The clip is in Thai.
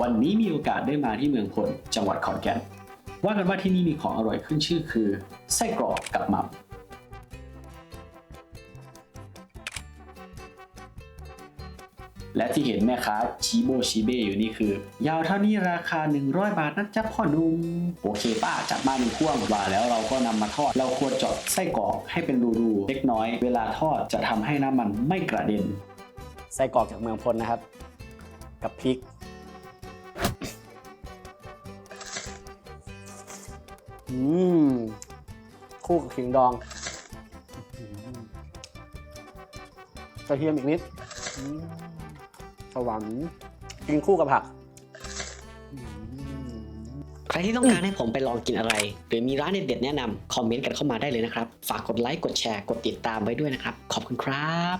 วันนี้มีโอกาสได้มาที่เมืองพลจังหวัดขอนแก่น ว่ากันว่าที่นี่มีของอร่อยขึ้นชื่อคือไส้กรอกกับหมับ และที่เห็นแม่ค้าชีโบชีเบอยู่นี่คือ ยาวเท่านี้ราคา 100 บาทนะจ๊ะพ่อหนุ่มโอเคป้าจัดมาหนึ่งพ่วงว่าแล้วเราก็นำมาทอด เราควรเจาะไส้กรอกให้เป็นรูๆเล็กน้อย เวลาทอดจะทำให้น้ำมันไม่กระเด็น ไส้กรอกจากเมืองพลนะครับ กับพริกอืมคู่กับขิงดองอืมกระเทียมอีกนิดอืม สวรรค์กินคู่กับผัก ใครที่ต้องการให้ผมไปลองกินอะไร หรือมีร้านเด็ดๆแนะนำคอมเมนต์กันเข้ามาได้เลยนะครับ ฝากกดไลค์กดแชร์กดติดตามไว้ด้วยนะครับ ขอบคุณครับ